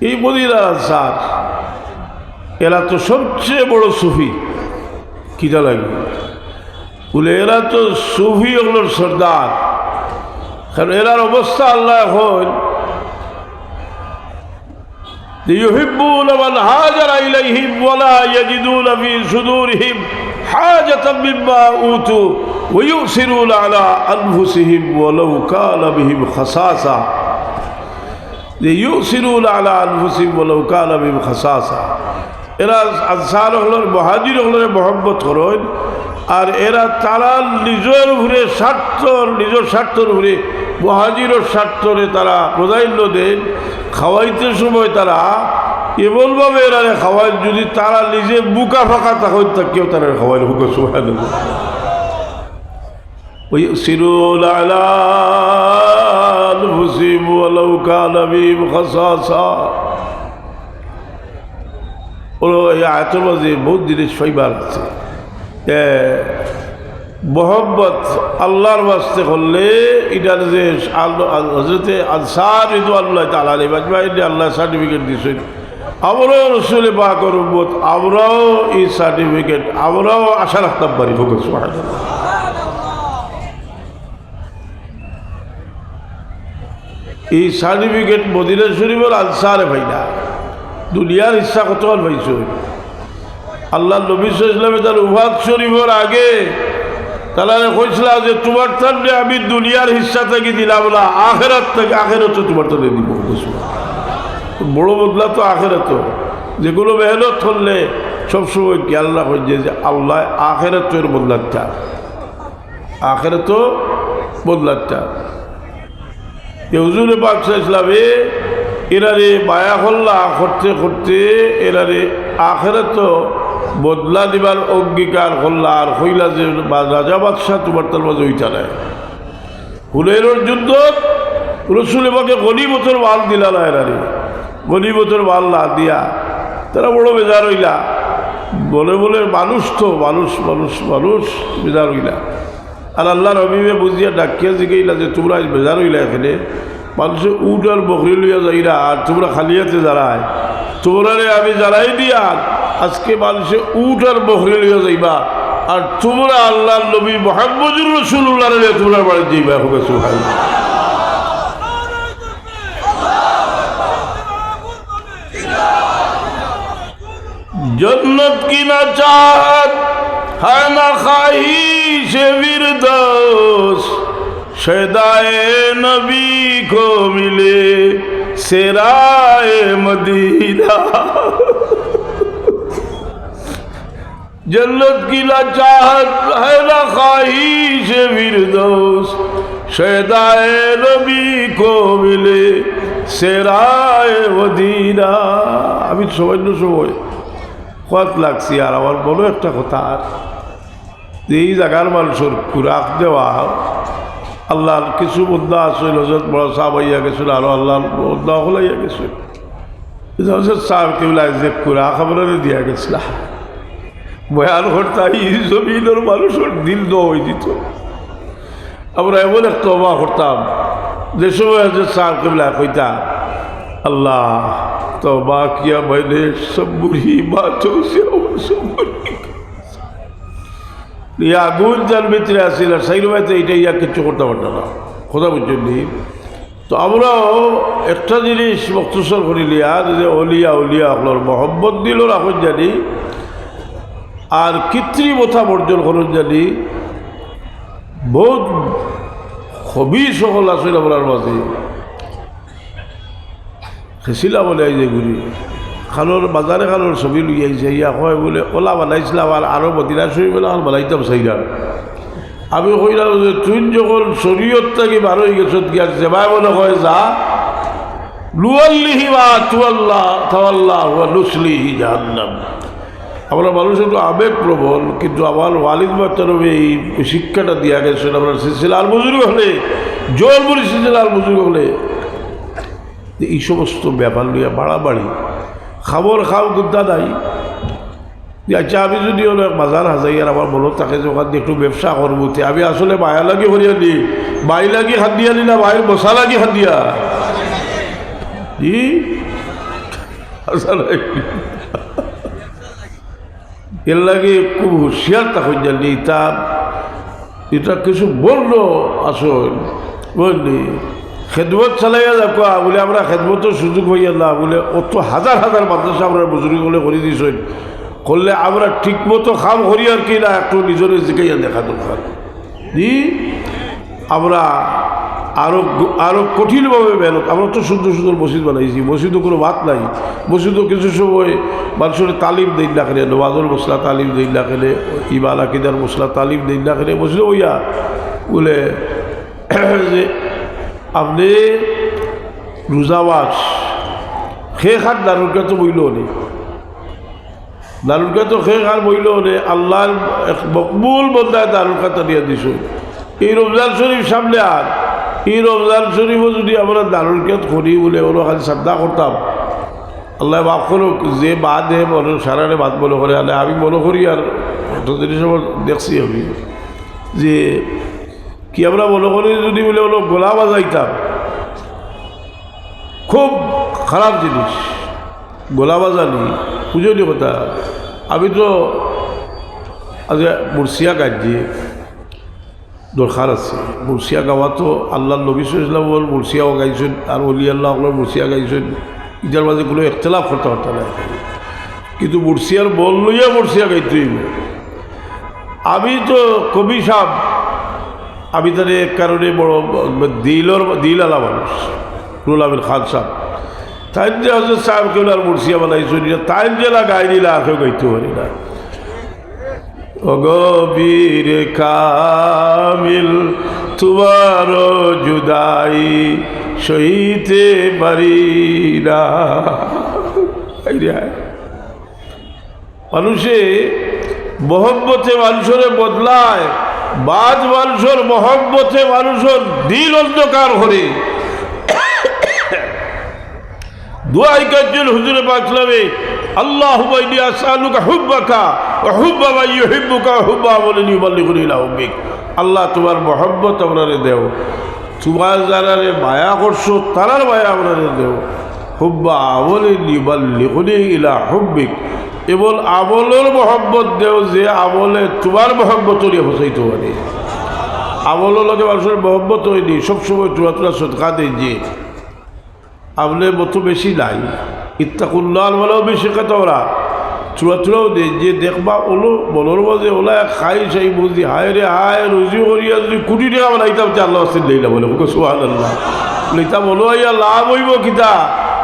এই Medina answer এরা তো সবচেয়ে বড় সুফি কিটা লাগে বলে এরা তো সুফি হলোর সর্দার কারণ এরার অবস্থা আল্লাহ এখন يحبون من هاجر إليهم ولا يجدون في صدورهم حاجة مما أوتوا ويؤثرون على أنفسهم ولو كان بهم خصاصة যে ইউ সিরুল আলা আল হুসিম বলে উকাল আবিম এরা আনসার হলোর মহাজির মহব্বত করেন। আর এরা তারা নিজের উপরে স্বার্থ নিজের স্বার্থর উপরে মহাজিরর স্বার্থরে তারা প্রাধান্য দেন। খাওয়াইতে সময় তারা এমনভাবে এরা খাওয়াই যদি তারা নিজে বুকা ফাঁকা তখন তা কেউ তারা খাওয়াই বুকে সময় ওই সিরুল আলা أنفسهم ولو كان بهم خصاصة ওরা এই আয়তের মাঝে বহুত জিনিস ফাইবার আছে মোহাম্মত আল্লাহর বাস্তে করলে এটার যে হজরতে আনসার ইদু আল্লাহ তালা বাজবাইনে আল্লাহ সার্টিফিকেট দিয়েছেন আমরাও রসুলে বা করবত আমরাও এই সার্টিফিকেট আমরাও আশা রাখতাম পারি ফোকাস এই সার্টিফিকেট মদিনা শরীফের আনসারে ভাই না। দুনিয়ার ইচ্ছা কতক্ষণ পাইছ আল্লাহ নবী ইসলামে তার উভাদ শরীফের আগে তাহলে কইছিল যে, তোমার তান্ডে আমি দুনিয়ার হিস্সা থেকে দিলাম না, আখেরাত থেকে আখেরত তোমার তান্ডে দিব। বড় বদলা তো আখেরাত। যেগুলো মেহনত করলে সবসময় খেয়াল রাখেন যে যে আল্লাহ আখেরাতের বদলাচ্ছা আখেরাত বদলাচ্ছা হুজুরে পাক ইসলামে এরারে মায়া হল্লা করতে করতে এরারে আখেরে তো বদলা দিবার অঙ্গীকার হল্লা আর হইলা যে রাজা বাদশাহ তোমার তার মাঝে ওইটা নেয় হুলের যুদ্ধ রসুল এবাকে গনিমতর মাল দিলা না এরারে। গনিমতর মাল না দিয়া তারা বড় বেজার হইলা। বলে বলে মানুষ তো মানুষ মানুষ মানুষ বেজার হইলা। আর আল্লাহর অভিবে বুঝিয়া ডাকিয়া জিগাইলা যে তোমরা বেজার হইলা এখানে। মানুষে উঠ আর বকরি লইয়া যাইরা, আর তোমরা খালিয়াতে যারায় তোমরারে আমি জানাই দিয়া আজকে মানুষে উঠ আর বকরি লইয়া যাইবা। আর তোমরা আল্লাহ নবী মোহাম্মদুর রসুল্লাহ তোমরা বাড়ি যাইবা হবে সুহাই জন্নত কিনা চাঁদ? হয় না খাই সে বীরদোষ সদায় নবী কো মিলে সেরায় মদিনা। جنت کی لچاہت ہے খাই সে وردوس شہدائے نبی کو ملے সেরায় মদিনা। আমি সবাই সবাই কত লাগছি আর আমার বলো একটা কথা আর। এই জায়গার মানুষের খুরাক দেওয়া আল্লাহ কিছু মুদ্রা আসল হজরত বড় সাহ হইয়া গেছিল, আরও আল্লাহ মুদ্রা হলাইয়া গেছিল। হজরত সাহেব কেবল যে খুরাক আমরা দিয়া গেছিল। বয়ান করতে জমিনের মানুষের দিল হয়ে দিত আমরা এমন একটা অবা করতাম যে সময় হজরত সাহেব কইতা, আল্লাহ তবা কিয়া মানে সবুরি বাঁচো, সে সবুরি এই আগুন যার ভিতরে আসিল, আর সাইল ভাইতে এইটা ইয়া কিচ্ছু করতে পারতো না। কথা বুঝলি তো আমরাও একটা জিনিস মক্তসর করি লিয়া, যে অলিয়া অলিয়া হলর মোহাম্মদ দিল রাখুন জানি, আর কৃত্রিমতা বর্জন করুন জানি, বহুত হবি সকল আসলে আপনার মাঝে। খেসিলা বলে এই যে ঘুরি খানোর বাজারে খানোর ছবি লুই আইছে ইয়া কয় বলে ওলা বানাইছিলাম আর আরও মদিনা শরীফ বলে আর বানাইতাম চাইলাম আমি কইলাম যে, তুই যখন শরীয়ত থেকে বার হয়ে গেছ গিয়া সেবাই মনে কয়, যা লুয়াল্লিহি বা তুয়াল্লাহ তাওয়াল্লাহ নুসলিহি জাহান্নাম। আমরা মানুষ একটু আবেগপ্রবণ কিন্তু আমার ওয়ালিদ বাচ্চারও এই শিক্ষাটা দিয়া গেছে আমরা সিলসিলার বুজুর্গ হলে জোর বলি সিলসিলার বুজুর্গ হলে। এই সমস্ত ব্যাপার নিয়ে বাড়াবাড়ি খাবার খাও গুদ্দা দাই আচ্ছা আমি যদি হলো বাজার হাজাই আর আমার মনত থাকে যে ওখান একটু ব্যবসা করব তে আমি আসলে মায়া লাগি হরিয়া দি বাই লাগি হাত দিয়া নি না বাইর বসা লাগি হাত দিয়া জি এর লাগে খুব হুঁশিয়ার তখন জানি তার এটা কিছু বলল আসল বুঝলি খেদমত চালাইয়া দেখো বলে আমরা খেদমতের সুযোগ হইয়া না, বলে অত হাজার হাজার মাদ্রাসা আমরা বুজুর্গ বলে করে দিয়েছেন করলে আমরা ঠিক মতো খাম করি আর কি না, একটু নিজের জিকাইয়া দেখা দরকার দি আমরা আরও আরও কঠিনভাবে মেহনত আমরা তো সুন্দর সুন্দর মসজিদ বানাইছি মসজিদও কোনো বাদ নাই। মসজিদও কিছু সময় মানুষের তালিম দিন না খেলে নবাজর মশলা তালিম দিন না খেলে ইবাল আকিদার মশলা তালিম দিন না খেলে মসজিদ ওইয়া, বলে, যে আপনি রোজাবাস সে খাত দারুলকে তো বইল নেই দারুলকে তো সে খার বইল নেই আল্লাহর মকবুল বন্ধায় দারুলকা দিয়ে দিছ। এই রমজান শরীফ সামনে আর। এই রমজান শরীফও যদি আমরা দারুলকেত করি বলে ওরা খালি শ্রদ্ধা করতাম। আল্লাহ বাপ করুক, যে বাদ হে মনে সারারে বাদ মনে করে আলে আমি মনে করি আর একটা জিনিস আমার দেখছি আমি, যে কি আমরা মনে করি যদি বলে হলো গোলা বাজাইতাম? খুব খারাপ জিনিস। গোলা বাজানি পুজোনি কথা। আমি তো আজ মুর্শিয়া গাইছি দরকার আছে। মুর্শিয়া গাওয়া তো আল্লাহ নবী ইসলাম মুর্শিয়াও গাইছেন আর অলি আল্লাহ মুর্শিয়া গাইছেন। ইটার মাঝে কোনো একতলাফ করতে পারত না। কিন্তু মুর্শিয়ার বল লইয়া মুর্শিয়া গাইতে আমি তো কবি সাহ আমি তার এক কারণে বড় দিলর দিল আলা মানুষ, রুল আমিন খান সাহ তাই যে হজরত সাহেব কেউ আর মুর্শিয়া বানাইছো তাই যে না গাই দিলে আর কেউ গাইতে পারি না। অগবীর কামিল, তোমার জুদাই সইতে পারি না। মানুষে মহব্বতে মানুষের বদলায়। বাজ মানুষের, মহব্বতে মানুষের দিল অন্ধকার করে দোয়াই কাজল হুজুরে আল্লাহ বাইনি আসালুকা হুব্বাকা হুব্বা বাই ইউহিব্বুকা হুব্বা বলেন ইউবাল্লিগুল ইলা হুব্বিক আল্লাহ তোমার মহব্বত আপনারে দেও। তোমার যারারে মায়া করছ, তারার মায়া আপনারে দেও। হুব্বা বলেন ইউবাল্লিগুল ইলা হুব্বিক এবং আমলের মহব্বত দেও যে আমলে তোমার মহব্বত নিয়ে বসাইতে পারে। আমলের লগে মানুষের মহব্বত হয়নি সবসময় তোরা তোরা সৎকা দেয় যে। আমলে মতো বেশি নাই। ইত্তাকুল্লাল বলেও বেশি কথা ওরা। চূড়া চূড়াও দে যে, দেখবা ওলো বলর মাঝে ওলা খাই সাই বুঝি, হায় রে হায়, রুজি করিয়া যদি কোটি টাকা বানাইতাম যে আল্লাহ আসেন লইলা বলে। ওকে আল্লাহ লইতা বলো, ইয়া লাভ হইব কিতা?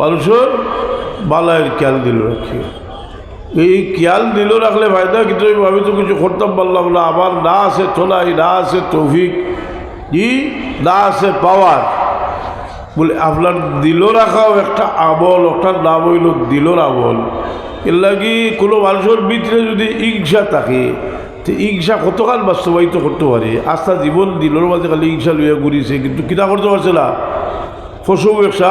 মানুষের বালাইয়ের খেয়াল দিল রাখি। এই খেয়াল দিল রাখলে ফায়দা কিন্তু আমি তো কিছু করতাম পারলাম না। আমার না আছে তোলাই না আছে তৌফিক ই, না আছে পাওয়ার। বলে আপনার দিল রাখাও একটা আমল, ওটার নাম হইল দিলর আমল। এর লাগি কোনো মানুষের ভিতরে যদি ইংসা থাকে, তো ইংসা কতকাল বাস্তবায়িত করতে পারে? আস্থা, জীবন, দিলর মাঝে খালি ইংসা লইয়া ঘুরিছে, কিন্তু কিনা করতে পারছে না? ফসু ব্যবসা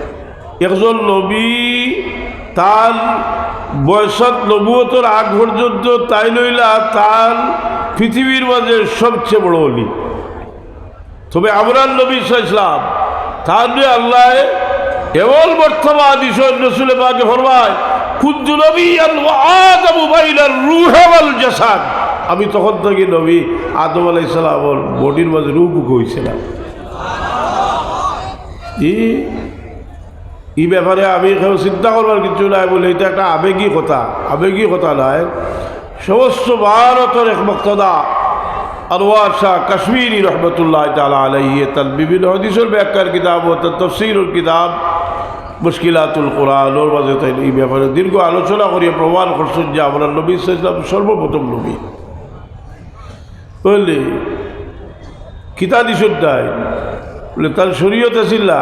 একজন নবী তার বয়সত নবুয়তর আগ পর্যন্ত তাই লইলা তার পৃথিবীর মাঝে সবচেয়ে বড় অলি। তবে আমরান নবী ইসলাম তার আল্লাহ কেবল বর্তমান ঈশ্বর রসুলে পাকে ফরমায় আমি তখন থেকে নবী আদম আলাই সালামর বডির মাঝে রূপ কইছিলাম। ই এই ব্যাপারে আমি কেউ চিন্তা করবার কিছু নাই বলে, এটা একটা আবেগী কথা। আবেগী কথা নাই সমস্ত ভারতের এক বক্তদা আনোয়ার শাহ কাশ্মীরি রহমতুল্লাহ তালা আলাইহি তার বিভিন্ন হদিসের ব্যাখ্যার কিতাব ও তার তফসিরুল কিতাব, মুশকিলাতুল কোরআন, ওর মাঝে তাই এই ব্যাপারে দীর্ঘ আলোচনা করিয়া প্রমাণ করছেন যে আমরা নবী ইসলাম সর্বপ্রথম নবী। বুঝলি? কিতা দিছুন নাই বলে, তার শরীয়ত আছিল না?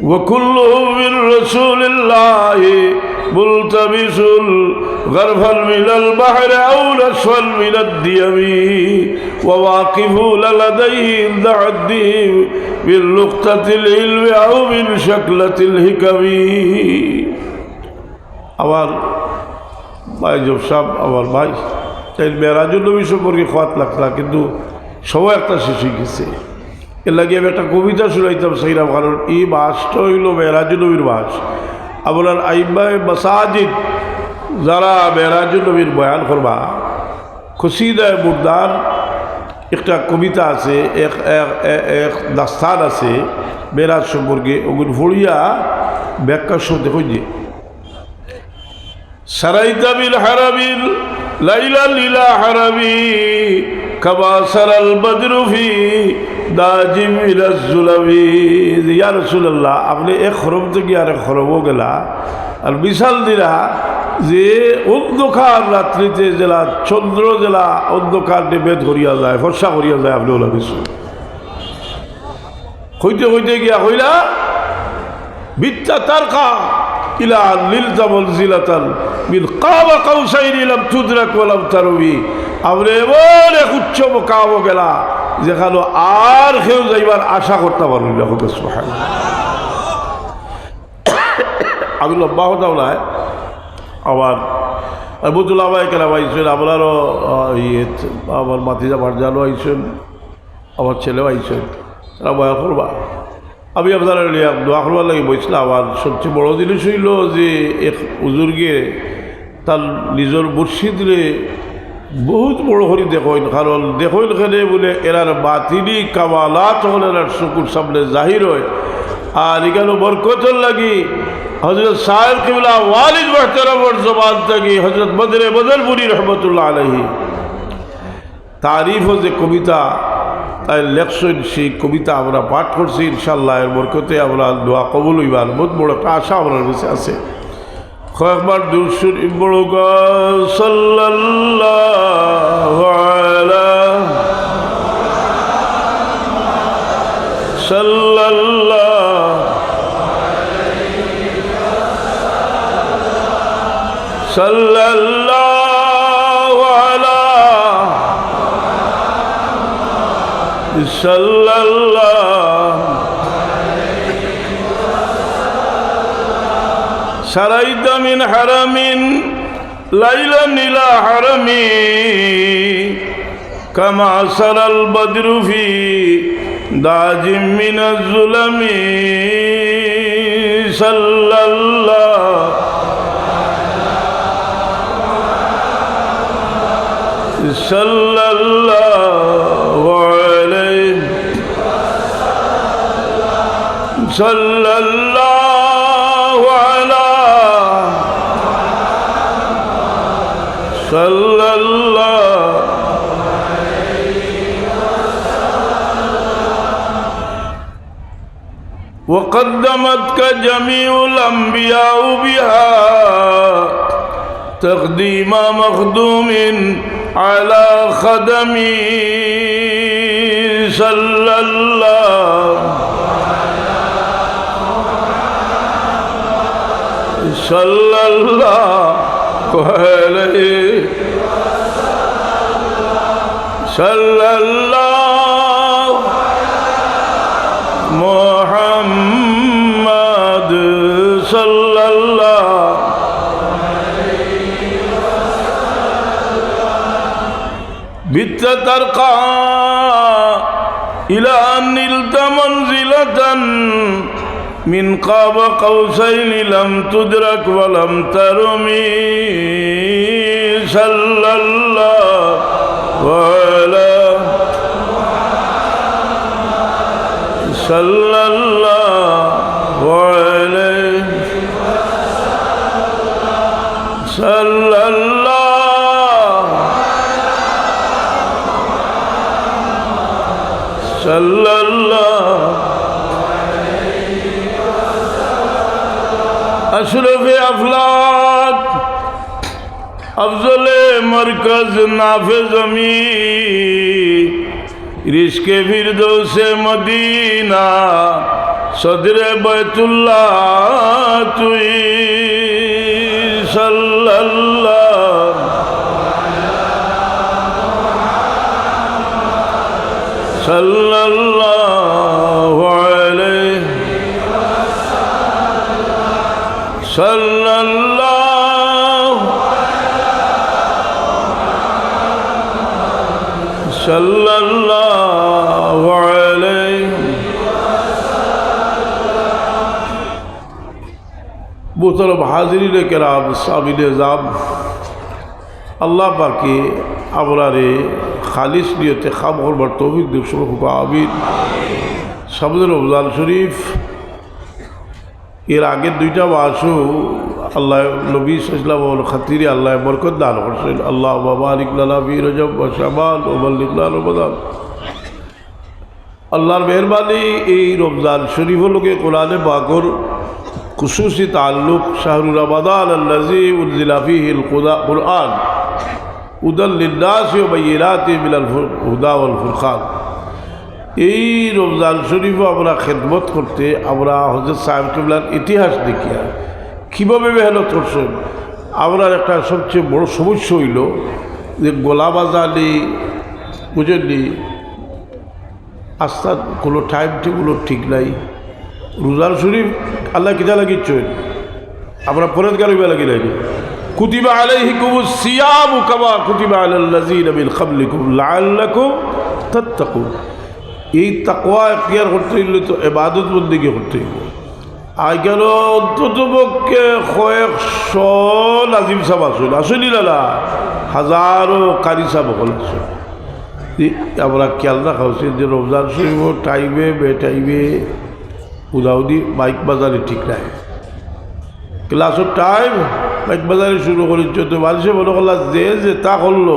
وكله من رسول الله ملتبس غرفا من البحر أو نشفا من الديم وواقفون لديه عند عدهم من نقطة العلم أو من شكلة الحكم আমার ভাই জবসাব আমার ভাই তাই মেয়েরাজুল নবী সম্পর্কে খোয়াত লাগলা কিন্তু সময় একটা শেষ হয়ে গেছে এর লাগে আমি একটা কবিতা শুনাইতাম, সেইরা কারণ এই বাসটা হইল মেরাজুলবীর বাস। আপনার আইবাই মাসাজিদ, যারা মেরাজুলবীর বয়ান করবা। খুশিদায় মুর্দার একটা কবিতা আছে, এক এক দাস্তান আছে মেহরাজ সম্পর্কে। ওগুন ভুড়িয়া ব্যাখ্যা শুনতে দেখুন যে সারাইতাবিল হারাবিল লাইলা লীলা হারাবি كما سرى البدر في داج من الظلمي يا رسول الله আপনি এক খরম থেকে আর এক খরমও গেলা আর বিশাল দিলা যে অন্ধকার রাত্রিতে জেলা চন্দ্র জেলা অন্ধকার নেবে ধরিয়া যায় ফর্সা করিয়া যায় আপনি ওলা কিছু হইতে হইতে গিয়া হইলা বিদ্যা তারকা ইলা লিলতা মনজিলাতান মিন কাবা কাউসাইনি লাম তুদরাক ওয়া লাম তারবি আমরা এমন এক উচ্চ কাবো গেলা যেখানে আর কেউ যাইবার আশা করতে পারবি না আমি লম্বা হতাম না আবার আবুদুল্লাহ ভাই কেলাম আইসেন আপনারও ইয়ে আমার মাতিজা ভারজানও আইসেন আমার ছেলেও আইসেন তারা বয়া করবা। আমি আপনার দোয়া করবার লাগে বলছিলাম আর সবচেয়ে বড় জিনিস হইল যে, এক উজুর্গে তার নিজের মুর্শিদরে বহুত বড় করে দেখইন, কারণ দেখইন খেলে বলে এরার বাতিলি কামালাত হলে এরার শুকুর সামনে জাহির হয়। আর এখানে বরকতর লাগি হজরত সাহেব কিবলা ওয়ালিদ মোহতারমর জবান থেকে হজরত বদরে বদরপুরি রহমতুল্লাহ আলহী তারিফ যে কবিতা, তাই লেখছেন সেই কবিতা আমরা পাঠ করছি ইনশাল্লাহ এর বরকতে আমরা দোয়া কবুল হইবার বহুত বড় একটা আশা আমার আছে। কয়েকবার দুরসুর বড় সাল্লাল্লাহু আলা সাল্লাল্লাহু সাল্লাল্লাহু আলা সাল্লাল্লাহু সারাইত মিন হারামিন, লাইলা নীলা হারামি, কামা সারাল বদরুফি দাজিম মিন জুলামি, সাল্লাল্লাহ সাল্লাল্লাহু আলাইহি وقدمتك جميع الأنبياء بها تقديم مخدوم على خدمي صلى الله صلى الله عليه صلى الله ترقى إلى أن نلت منزلة من قاب قوسين لم تدرك ولم ترمي صلى الله على صلى الله সাল্লাল্লাহ আশরফে আফলাক আফজলে মরকজ নাফেজ আমি রিস্কে ফিরদৌসে মদিনা সদরে বয়তুল্লাহ তুই সাল্লাল্লাহ صلى الله عليه صلى الله صلى الله عليه محترم حاضرین کرام صابر نظام اللہ پاکے আমরারে খালিস নিয়তে খাম করবার তৌফিক দেব সুরক্ষা আমিন সামনে রমজান শরীফ এর আগের দুইটা মাসও আল্লাহ নবী ইসলাম খাতিরে আল্লাহ বরকত দান করছেন আল্লাহ বাবা আলিকলালা বীর রজব শাবান ওমাল্লিকলা রমদান আল্লাহর মেহরবানি এই রমজান শরীফ লোকে কোরআনে বাকর খুশুসি তাল্লুক শাহরুর রমাদান আল্লাজি উদ্দিলাফিহিল কোরআন উদাল্লিন্দাস ফুরখান এই রমজান শরীফ আমরা খেদমত করতে আমরা হজরত সাহেব কিবলার ইতিহাস দেখিয়া কীভাবে মেহনত করছেন? আমরা একটা সবচেয়ে বড় সমস্যা হইল যে গোলাবাজালি বুঝলি আস্তা কোনো টাইম টেবিলও ঠিক নাই। রোজার শরীফ আল্লাহ কিতা লাগিচ্ছেন আমরা পরের গালিবা লাগি লাগি কুতিবা আলাইহিকুম সিয়ামু কামা কুতিবা আলাল্লাযিনা মিন ক্বাবলিকুম লাআল্লাকুম তাত্তাকুন। এই তাকওয়া এখতিয়ার করতে হইলে তো এবাদত বন্দিকে করতে হইব। আইকার অন্তত পক্ষে কয়েকশ নাজিম সাহ আসল আসলি দাদা হাজারো কারি সাহ সকল আসল আমরা খেয়াল রাখা উচিত যে রমজান শরীফ টাইমে বে টাইমে উদাউদি বাইক বাজারে ঠিক নাই। ক্লাসের টাইম বাজারে শুরু করেছে তো মানুষে মনে করলা যে যে, তা করল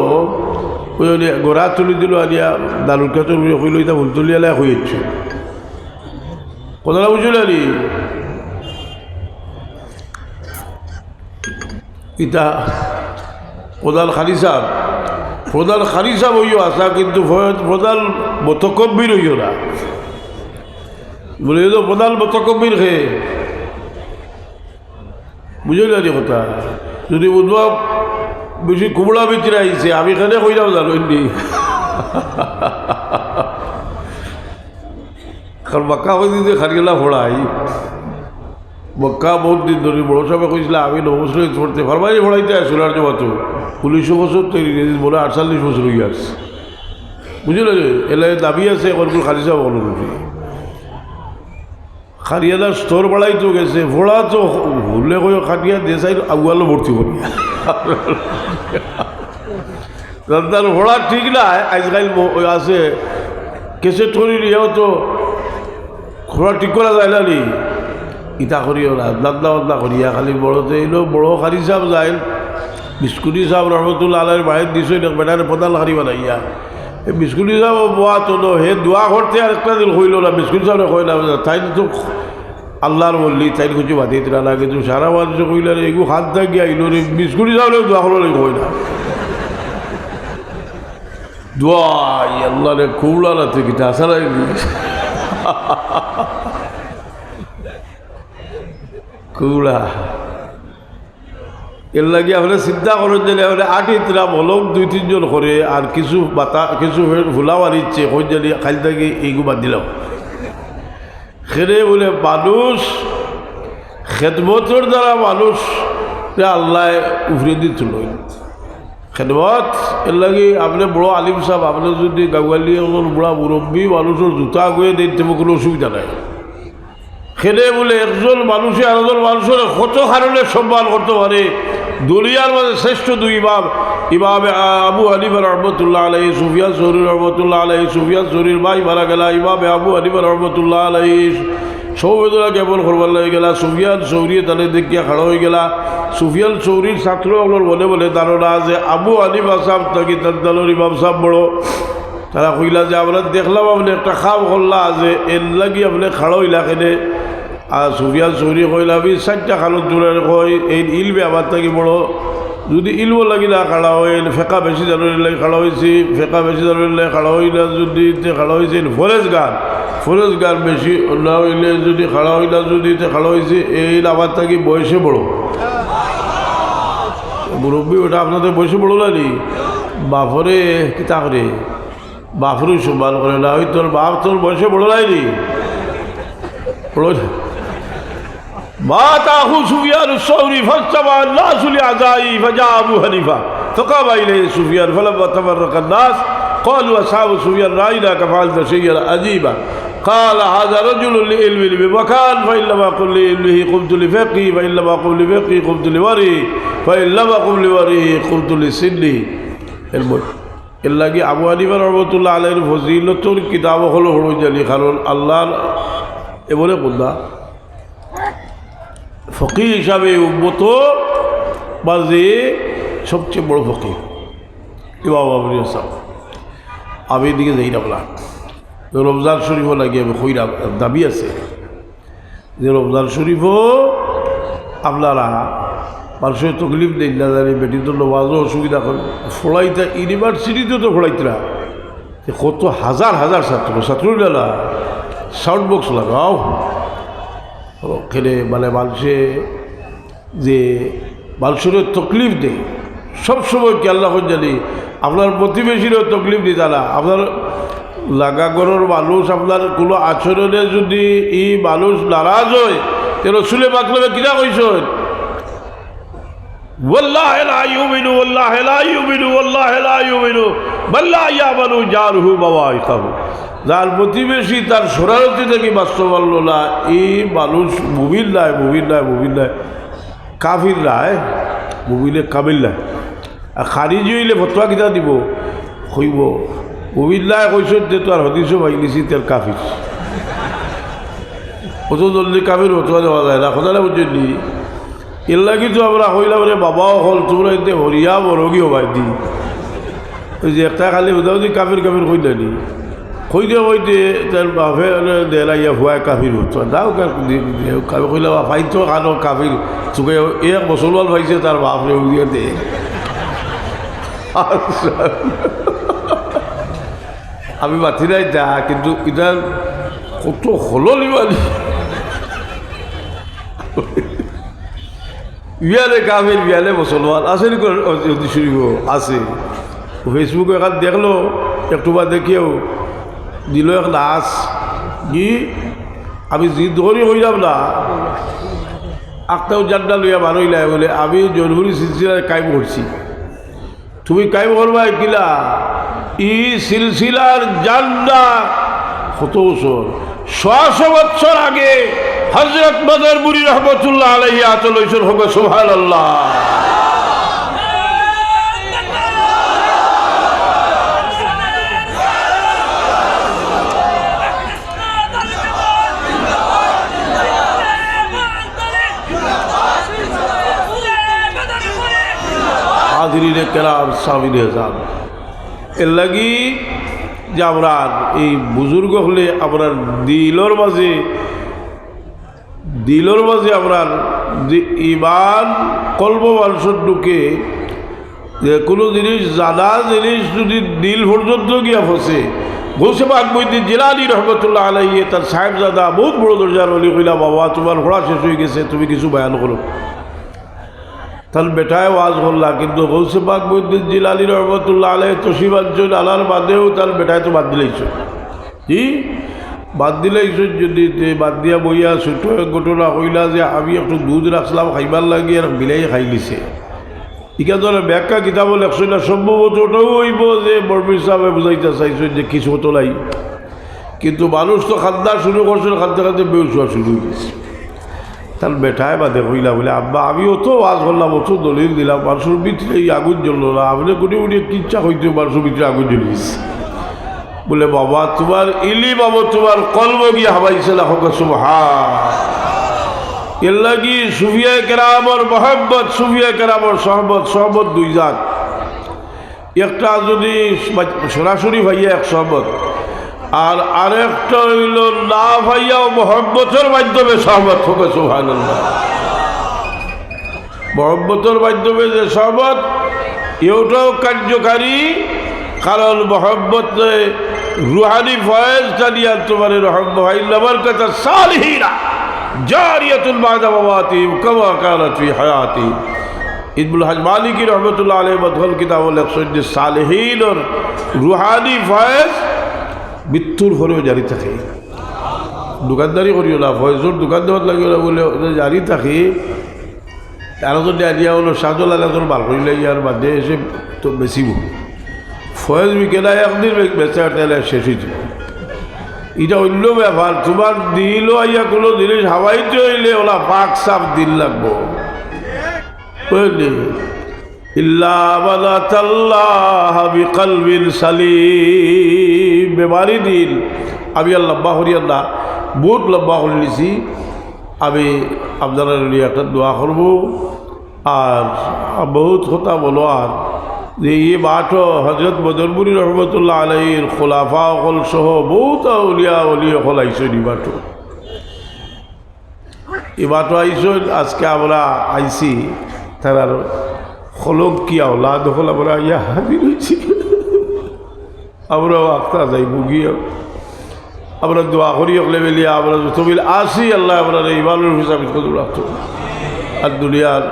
ওই গোড়া তুলি দিল আনিয়া দালুর কাছে কইল এটা ভুল তুলি এলাই হয়েছে কথাটা বুঝলে আনি ইটা প্রধান খালি সাহ প্রধান খালি সাহ হইও আসা কিন্তু প্রধান মতকব্বির হইও না। বলে তো প্রধান মতকব্বির খেয়ে বুঝলি আনি কথা? যদি উদ্ভব বেশি কুমড়া বিচরে আইছে আমি এখানে কইরাও জানো এমনি কারণ মক্কা হয়ে দিতে খারিগেলা ফোড়াই মক্কা বহুত দিন ধরে বড় সবাই কইছিল আমি নবছর পড়তে ফারমাই ফোড়াইতে আসছিল আর জমাতো উনিশশো বছর তৈরি বলে আটচল্লিশ বছর হয়ে আসছে বুঝলে এলাই দাবি আছে এখন খালি যাব অনুরূপী খারিয়াদার স্তর বাড়াই তো গেছে ফোড়া তো হুলে কই খাটিয়া দেশাই আগুয়ালো ভর্তি করি তার ফোড়া ঠিক না আজকাল আছে কেসে তৈরি ইয়েও তো খোড়া ঠিক করা যায় না নি? ইটা করিও না দাদা বদলা করিয়া খালি বড়তে এলো বড় খারি সাহেব যায়। বিস্কুটি সাহেব রহমতুল্লাহ আলের বাহির দিছে বেটার প্রধান খারি বানাইয়া বিস্কুটি সাহেব বোয়া তো হে দোয়া করতে আর একটা দিন হইল না বিস্কুটি সাহেব কই না তাই তো আল্লাহর বললি তাই কিছু বাতিয়ে দিলা না, কিন্তু সারা মানুষ কইলে এগু হাত থাকি আইল রে বিস্কুটি সাহেব দোয়া করল হই না দোয়াই আল্লাহ রে কুমড়ালা থেকে তাছাড়াই কুমড়া এর লাগে আপনি চিন্তা করেন যে আপনি আটি তিরা মলক দুই, তিনজন করে, আর কিছু বাতা, কিছু ভুলা মারিচ্ছে কই জানি, খালি থাকি এইগু বাদ দিলাম। সেরে বলে মানুষ খেদমতর দ্বারা মানুষ আল্লাহ উফরে দিয়ে তুলো। খেদমত এর লাগে আপনি বড় আলিম সাহেব আপনি যদি গাওয়ালি বুড়া মুরব্বী মানুষের জুতা গয়ে দিতে কোনো অসুবিধা নাই। খেলে বলে একজন মানুষে আরেকজন মানুষের কত কারণে সম্মান করতে পারে। দুনিয়ার মাঝে শ্রেষ্ঠ দুই ইমাম ইমাম আবু হানিফা রহমতুল্লাহ আলহী সুফিয়ান শরীর রহমতুল্লাহ আলহী সুফিয়ান শরীর ভাই মারা গেলা, ইমাম আবু হানিফা রহমতুল্লাহ আলহী সৌবেদুল্লাহ কেমন করবার লাগে গেলা, সুফিয়ান সৌরি তাহলে দেখিয়া খাড়া হয়ে গেলা। সুফিয়ান সৌরির ছাত্র আমার মনে মনে ধারণা যে আবু হানিফা সাহেব থাকি তার দলের ইমাম সাহেব বড়। তারা কইলা যে আমরা দেখলাম আপনি একটা খাম করলা যে এর লাগি আপনি খাড়া হইলা কেনে। আর সুফিয়ান সৌরি কইলা, আমি চারটা খালত দূরের কই, এই ইলবে আমার থাকি বড়। যদি ইলব লাগিলা খাড়া হইল, ফেঁকা বেশি জানুয়ারি লাগে খাড়া হয়েছি ফেঁকা বেশি জানুয়ারি লাগে খাড়া হইলা যদি খাড়া হয়েছে ফরেজ গান। ফরেজ গান বেশি না হইলে যদি খাড়া হইলা যদি খাড়া হয়েছে এই আমার থাকি বয়সে বড়। মুরব্বী, ওটা আপনাদের বয়সে বড় লাগি বাপরে কিতা করে বাপরই সম্মান করে না, ওই তোর বাপ তোর বয়সে বড় লাগনি বড় مات أخو سفيان الثوري فاجتمع الناس لعزائي فجاء أبو حنيفة فقام إليه سفيان فلما تفرق الناس قالوا أصحاب سفيان رأينا كفعلت شيئا عجيبا قال هذا رجل لعلم بمكان فإن لم أقل لعلمه قمت لفقهه فإن لم أقل لفقهه قمت لوريه فإن لم أقل لوريه قمت لسنه المهم এর লাগে আবু হানিফা রহমতুল্লাহ আলহের ফজিলতর কিতাব হলো হলো জানি কারণ আল্লাহর এ বলে বললা ফকি হিসাবে বা যে সবচেয়ে বড় ফকি ইমাম আবুল সাহেব আমি এদিকে যাই না রমজান শরীফও লাগে আমি কইরা দাবি আছে। যে রমজান শরীফও আপনারা মানুষের তকলিফ দেন না জানি বেটি তো নমাজও অসুবিধা করে। ফলাইতা ইউনিভার্সিটিতেও তো ফলাইতরা। কত হাজার হাজার ছাত্র। ছাত্ররা সাউন্ড বক্স লাগাও। ওখানে মানে মানুষে যে মানুষের তকলিফ দেয় সবসময় কি আল্লাহ জানি আপনার প্রতিবেশীরও তকলিফ দিই তারা আপনার লাগাগরের মানুষ আপনার কোনো আচরণে যদি এই মানুষ নারাজ হয় তে রসুলে বাকলবে কিনা কইছেন والله لا يؤمن والله لا يؤمن والله لا يؤمن بل لا يعمل جاره بوائقه যার প্রতিবেশী তার সরারতি থেকে বাস্তব পারল না এই মানুষ মুবিল নাই মুবিল নাই মুবিল নাই। কাফির নাই মুবিলে কাবিল নাই। আর খারিজি হইলে ফতোয়া কিতা দিব? কইব মুবিল নাই কইস যে তো আর হদিসও ভাইলিছি তার কাফির। অত জলদি কাফির ফতোয়া দেওয়া যায় না, কথা বুঝলি। এর লাগি তো আমরা হইলাম রে বাবাও হল, তোমরা এতে হরিয়া বরগি হবাই দি। যে একটা খালি উদাও দি কাফির কাফির কইলে নি কই দিয়ে কইতে তার বাপে দেলাইয়া ভুয়াই কাফির হতো দাও কইলে ফাইতো কানো কাফির চুকে এক মুসলমান পাইছে তার বাপরে উদিয়ে দে। আমি মাতি নাই দা, কিন্তু এটা কত হলো লিবানি বিয়ালে কাফের বিয়ালে মুসলমান আছে যদি শুনিব? আছে। ফেসবুকে এখন দেখল একটু বা দেখিও। দিল এক নাচ কি আমি জিদ ধরি হইলাম না আটটাও জানটা লইয়া বারইলাই বলে আমি জনহুরি সিলসিলায় কায়েম করছি তুমি কায়েম করবা কিলা ই সিলসিলার জান্ডা কত বছর ছশো বছর আগে হজরত মদর বুড়ি রহমতুল্লাহ আলহি আতল হোক সোহান আল্লাহ কেরাম সামিন হেজান এর লাগি যে আমরা এই বুজুর্গ হলে আপনার দিলর মাঝে দিলর মাঝে আপনার যে ইমান কল্প মানুষের ঢুকে যে কোনো জিনিস, জানা জিনিস যদি দিল পর্যন্ত গিয়া ফসে গৌসে বাগবৈদ্য জিলানি রহমতুল্লাহ আলাইয়ে তার সাহেবজাদা বহুত বড় দরজার অলি কইলা বাবা, তোমার ঘোড়া শেষ হয়ে গেছে, তুমি কিছু বয়ান করো। তার বেটায় ওয়াজ করলা, কিন্তু গৌসে বাগবৈদ্য জিলানি রহমতুল্লাহ আলাই তসিবাঞ্চল আনার বাদেও তার বেটায় তো বাদ দিলেইছ জি বাদ দিলেইছ যদি বাদ দিয়া বইয়া ছোট ঘটনা কইলা যে আমি একটু দুধ রাখলাম খাইবার লাগে আর বিলাই খাই দিছে। ইকা ধরে ব্যাখ্যা কিতাব লেখছো না, সম্ভবত ওটাও হইব যে বর্মির সাহেব বুঝাইতে চাইছো যে কিছু তো নাই। কিন্তু মানুষ তো খাদ্যা শুরু করছে, খাদ্যে খাদ্যে বেউস হওয়া শুরু হয়ে গেছে তার বেটায় বাদে কইলা বলে, আব্বা আমি অত ওয়াজ করলাম অত দলিল দিলাম, মানুষের ভিতরে এই আগুন জ্বললো না। আপনি কোটি কোটি কি ইচ্ছা হইতে মানুষের ভিতরে আগুন জ্বলে বলে, বাবা, তোমার ইলি বাবা তোমার কলব গিয়ে হাবাইছে না, হোক সুবহা এর লাগি সুফিয়া কেরামর মহব্বত সুফিয়া কেরামর সহবত সহবত দুই জাত। একটা যদি সরাসরি ভাইয়া এক সহবত আর আরেকটা হইল, না ভাইয়াও মহব্বতের মাধ্যমে সহবত হবে সুহান মহব্বতের মাধ্যমে যে সহবত এটাও কার্যকারী, কারণ মহব্বত রুহানি ফয়েজ জানিয়া তোমার রহম্ম ভাইল্লামার কথা সালহীরা জারিয়াতুল বাদা বাবাতিম কামা কানাত হায়াতি। ইদবুল হজ মালিকি রহমতুল্লাহ আলহ মধল কিতাব সালেহীন রুহানি ফয়েজ মৃত্যুর হলেও জারি থাকে। দোকানদারি করিও না ফয়েজর দোকান দেওয়ার লাগিও না বলে জারি থাকে তারা যদি আনিয়া হলো সাজল আলাদর বার করিলে ইয়ার বাদে এসে তো বেশিব ফয়েজ বিকেলায় একদিন বেচা তেলে শেষ হয়েছিল এটা অন্য ব্যাপার তোমার দিল আইয়া কোনো জিনিস হাওয়াইতে হইলে ওলা পাক সাপ দিল লাগবো। বুঝলি বেমারি দিল। আমি আর লম্বা আল্লাহ, বহুত লম্বা করে নিছি। আমি আপনারা একটা দোয়া করব। আর বহুত কথা বলো আর যে এই মাঠও হজরত বদরপুরি রহমতুল্লাহ আলহীর খোলাফা অকল সহ বহুত উলিয়া অলি অকল মাঠো। এই মাঠো আইসন, আজকে আমরা আইসি খলক কি আওলা দখল আমরা ইয়া হাজির হয়েছি আমরাও আখতা যাই বুগিয়ে আমরা দোয়া করি অকলে বেলিয়া আমরা যত বিল আসি, আল্লাহ আমরা ইমানুর হিসাবে কত রাখতো আর দুনিয়ার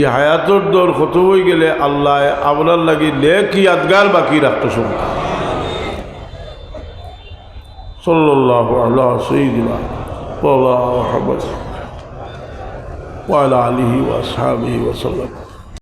ই হায়াতর দর কত হয়ে গেলে আল্লাহ আপনার লাগি নেক ইয়াদগার বাকি রাখতো শুনতে সাল্লাল্লাহু আলা সাইয়্যিদিনা ওয়া আলা আলিহি ওয়া আসহাবিহি ওয়া সাল্লাম।